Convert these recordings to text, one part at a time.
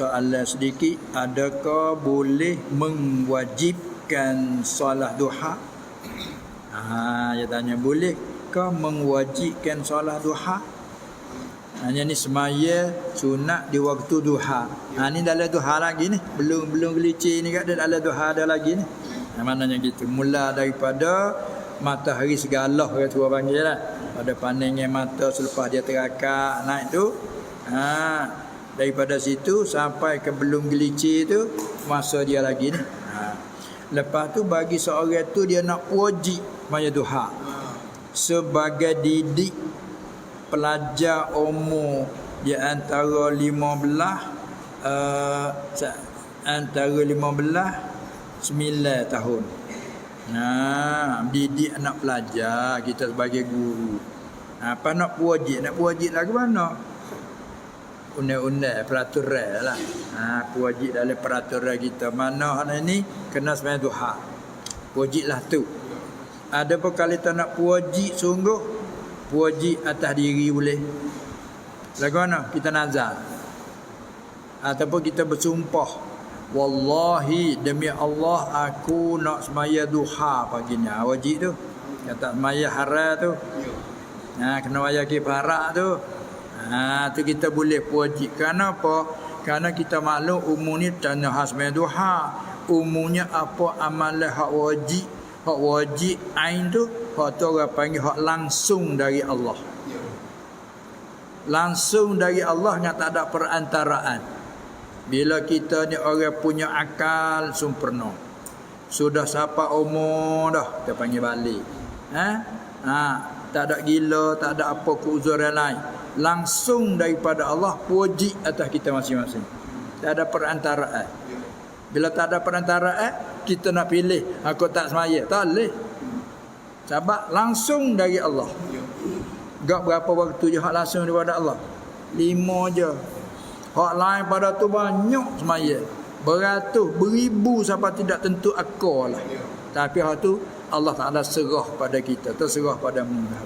Soalan sedikit, adakah boleh mewajibkan solat duha? Ha, dia tanya, bolehkah mewajibkan solat duha? Hanya ni semaya sunat di waktu duha. Ha ni dalam duha lagi ni. Belum belum gelicir ni kat dalam duha ada lagi ni. Ha, maknanya gitu. Mula daripada matahari segala orang tua panggil lah. Pada paningnya mata selepas dia terakak naik tu. Ha, daripada situ sampai ke belum gelicir tu masa dia lagi ni. Ha. Lepas tu bagi seorang tu dia nak wajib maya duha. Sebagai didik pelajar umur di antara 15 uh, antara 15 9 tahun. Nah, didik anak pelajar kita sebagai guru. Apa nak wajib? Nak wajib ke mana? Undang-undang peraturan lah. Ha, wajib dalam peraturan kita. Mana hari ni kena sembahyang duha. Wajiblah tu. Ada pun kalau kita nak wajib sungguh wajib atas diri boleh lagu mana kita nazar ataupun kita bersumpah wallahi demi Allah aku nak semaya duha pagi ni ha, wajib tu kata semaya haram tu ha, kena wajib kifarat tu ha, tu kita boleh wajib kenapa kerana kita maklum umum ni tanya hasmaya duha. Umumnya apa amalan hak wajib? Hak wajib ain tu hak tu orang panggil hak langsung dari Allah. Langsung dari Allah yang tak ada perantaraan. Bila kita ni orang punya akal sempurna. Sudah siapa umur dah kita panggil balik. Ha? ha tak ada gila tak ada apa keuzuran lain langsung daripada Allah wajib atas kita masing-masing. Tak ada perantaraan. Bila tak ada perantaraan kita nak pilih aku tak semaya. Tak boleh. Sebab langsung dari Allah. Gak berapa waktu je hak langsung daripada Allah. Lima je. Hak lain pada tu banyak semaya. Beratus beribu sampai tidak tentu akal lah tapi hak tu Allah Ta'ala serah pada kita. Terserah pada muka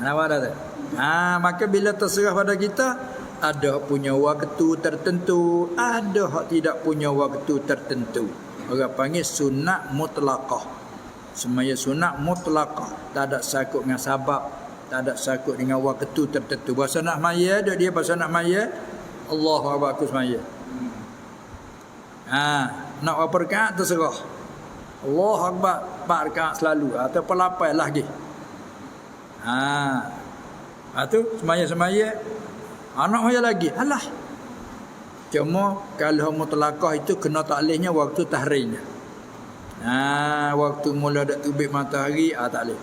Nampak tak? Ha, maka bila terserah pada kita ada punya waktu tertentu ada hak tidak punya waktu tertentu. Orang panggil sunat mutlaqah. Semaya sunat mutlaqah. Tak ada sakut dengan sabab tak ada sakut dengan waktu tertentu. Bahasa nak maya ada dia bahasa nak maya Allah akbar aku semaya. Ha nak berapa rakaat terserah. Allah akbar empat selalu. Atau pelapai lagi ha Itu semaya-semaya Anak saya lagi. Alah. Cuma kalau mutlakah itu kena taklihnya waktu tahrinya. Ha, waktu mula dak tubik matahari ah tak boleh.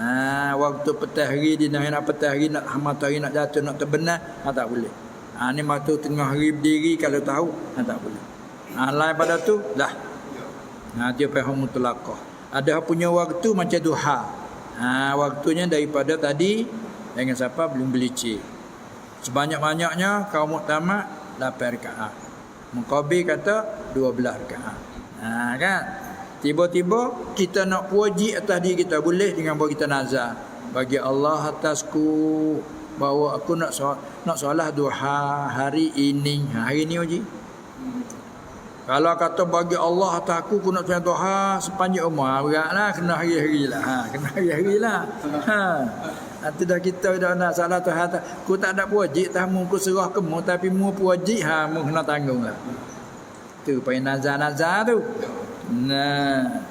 Ha, waktu petang hari di nak petang hari nak matahari nak jatuh nak terbenam ah tak boleh. Ha, ni waktu tengah hari berdiri kalau tahu ah tak boleh. Ha, lain pada tu dah. Ha, dia faham mutlakah. Ada punya waktu macam duha. Ha, waktunya daripada tadi dengan siapa belum belicik. Sebanyak-banyaknya kaum muktamad 8 rakaat. Muqabil kata 12 rakaat. Ha kan? Tiba-tiba kita nak wajib atas diri kita boleh dengan bawa kita nazar bagi Allah atasku bahawa aku nak solat, nak solat duha hari ini. Ha, hari ini wajib. Kalau kata bagi Allah atas aku aku nak solat duha sepanjang umur, ha, beratlah kena hari-hari lah. Ha, kena hari-hari lah. Ha. Nanti dah kita dah nak salah tu hata. Ku tak ada wajib tamu ku serah ke mu tapi mu wajib ha mu kena tanggung lah. Tu pai nazar-nazar tu. Nah.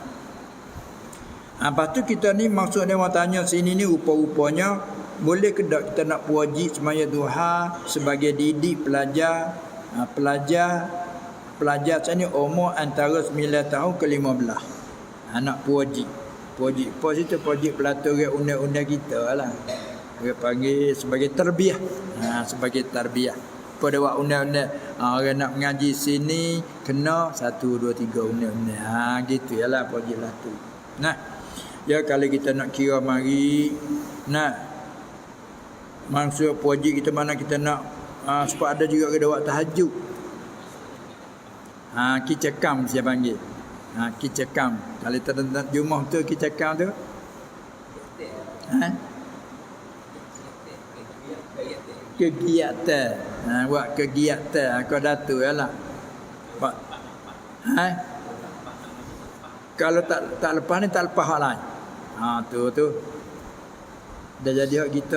Apa tu kita ni maksud dia orang tanya sini ni rupa-rupanya boleh ke tak kita nak wajib semaya duha sebagai didik pelajar ha, pelajar pelajar ni umur antara 9 tahun ke 15 anak projek pos itu projek pelaturan undang-undang kita lah. Dia panggil sebagai terbiah. Ha, sebagai terbiah. Pada waktu undang-undang? Ha, orang nak mengaji sini kena satu dua tiga undang-undang. Ha, gitu ya lah lah tu. Nah ya kalau kita nak kira mari nah maksud projek kita mana kita nak ha, supaya ada juga ke waktu tahajud ha, kicakam saya panggil Ha, kicakam. Kalau terdengar jumah tu kicakam tu. Ha? Kegiatan. Ha, buat kegiatan kau datu ya lah. Ha? Kalau tak tak lepas ni tak lepas hal lain. Ha tu tu. Dah jadi hak kita